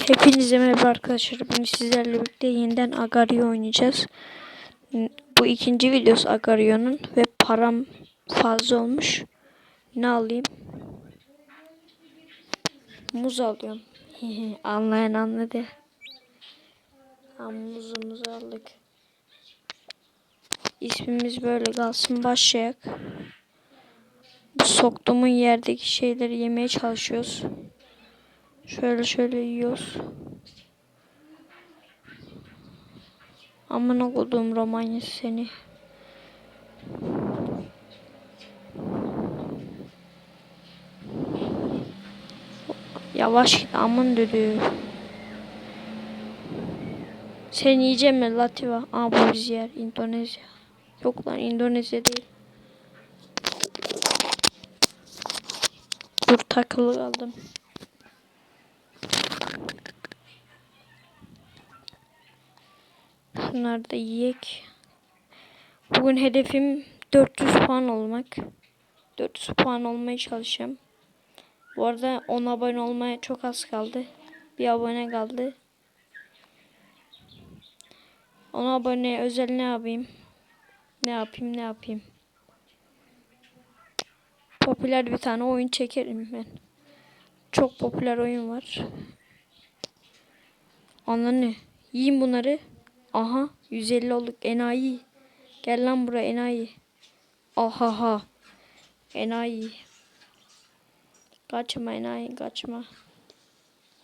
Hepinize merhaba arkadaşlar. Bugün sizlerle birlikte yeniden Agario oynayacağız. Bu ikinci videosu Agario'nun ve param fazla olmuş. Ne alayım? Muz alıyorum. Anlayan anladı. Ha, muzumuzu aldık. İsmimiz böyle kalsın başlayak. Soktuğumun yerdeki şeyleri yemeye çalışıyoruz. Şöyle şöyle yiyoruz. Amına koduğum Romanya seni. Yavaş git amın düdüğü. Sen yiyecek mi Lativa? Aa bu biz yer. Endonezya. Yok lan Endonezya değil. Dur takılı kaldım. Şunları da yiyek. Bugün hedefim 400 puan olmak. 400 puan olmaya çalışacağım. Bu arada 10 abone olmaya çok az kaldı. Bir abone kaldı. 10 abone özel ne yapayım? Ne yapayım ne yapayım? Popüler bir tane oyun çekerim ben. Çok popüler oyun var. Ananı. Yiyin bunları. Aha 150 olduk enayi. Gel lan buraya enayi. Ahaha. Enayi. Kaçma enayi kaçma.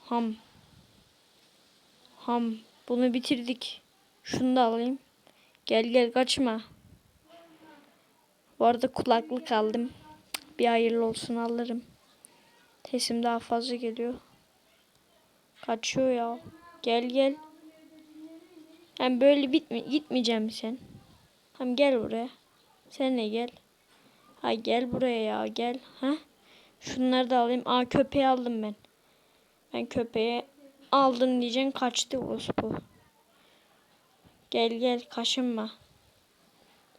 Ham. Ham. Bunu bitirdik. Şunu da alayım. Gel gel kaçma. Bu arada kulaklık aldım. Bir hayırlı olsun alırım. Sesim daha fazla geliyor. Kaçıyor ya. Gel gel. Hem böyle bitme gitmeyeceğim sen. Hem gel buraya. Sen de gel. Ha gel buraya ya gel. Ha? Şunları da alayım. Aa köpeği aldım ben. Ben köpeği aldım diyeceksin kaçtı bu. Gel gel kaşınma.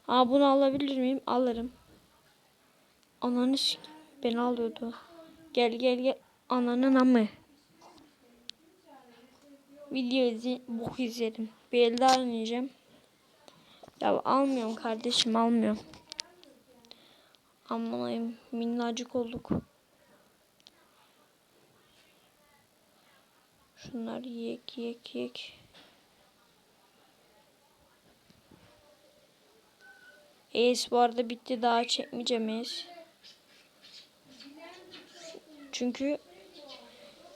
Aa bunu alabilir miyim? Alırım. Ananı ben alıyordu. Gel gel gel. Ananın amı. Video izle, bok izledim. Bir elde oynayacağım. Ya almıyorum kardeşim almıyorum. Amanayım minnacık olduk. Şunlar yek yek yek. Es bu arada bitti daha çekmeyeceğim. Çünkü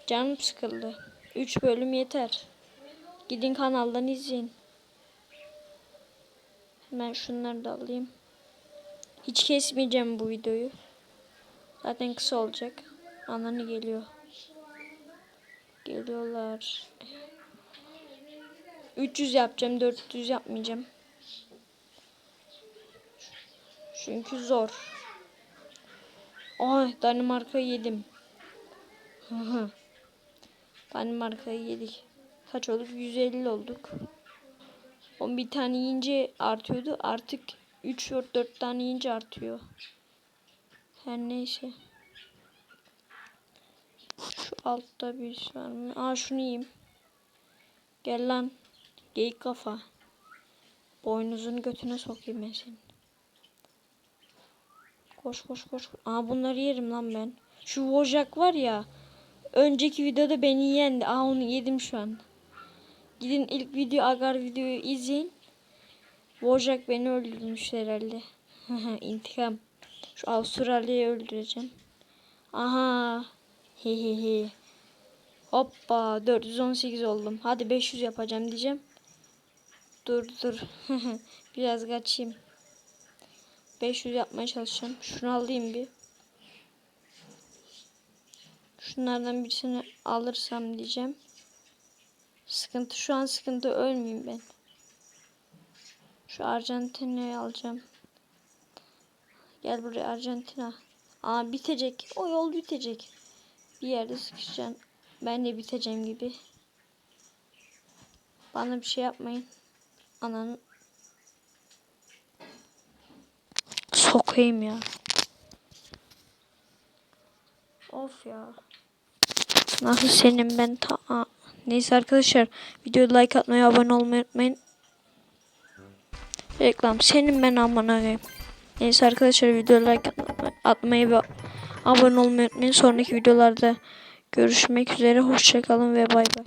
canım sıkıldı. 3 bölüm yeter. Gidin kanaldan izleyin. Hemen şunları da alayım. Hiç kesmeyeceğim bu videoyu. Zaten kısa olacak. Ananı geliyor. Geliyorlar. 300 yapacağım. 400 yapmayacağım. Çünkü zor. Ay Danimarka yedim. Hı hı. Danimarka'yı yedik. Kaç olduk? 150 olduk. O bir tane yiyince artıyordu. Artık 3 4 4 tane yiyince artıyor. Her neyse. Şu altta bir şey var mı? Aa şunu yiyeyim. Gel lan. Geyik kafa. Boynuzunu götüne sokayım ben seni. Koş koş koş. Aa bunları yerim lan ben. Şu Wojak var ya. Önceki videoda beni yendi. Aa onu yedim şu an. Gidin ilk video agar videoyu izleyin. Wojak beni öldürmüş herhalde. İntikam. Şu Avustralya'yı öldüreceğim. Aha. Hehehe. Hoppa 418 oldum. Hadi 500 yapacağım diyeceğim. Dur dur. Biraz kaçayım. 500 yapmaya çalışacağım. Şunu alayım bir. Şunlardan birisini alırsam diyeceğim. Sıkıntı şu an sıkıntı ölmeyeyim ben. Şu Arjantin'i alacağım. Gel buraya Arjantina. Aa bitecek. O yol bitecek. Bir yerde sıkışacaksın. Ben de biteceğim gibi. Bana bir şey yapmayın. Ananın sokayım ya. Of ya. Nasıl senin ben ta Neyse arkadaşlar videoya like atmayı abone olmayı unutmayın. Reklam senin ben aman koyayım. Neyse arkadaşlar videoya like atma- atmayı ve abone olmayı unutmayın. Sonraki videolarda görüşmek üzere. Hoşçakalın ve bay bay.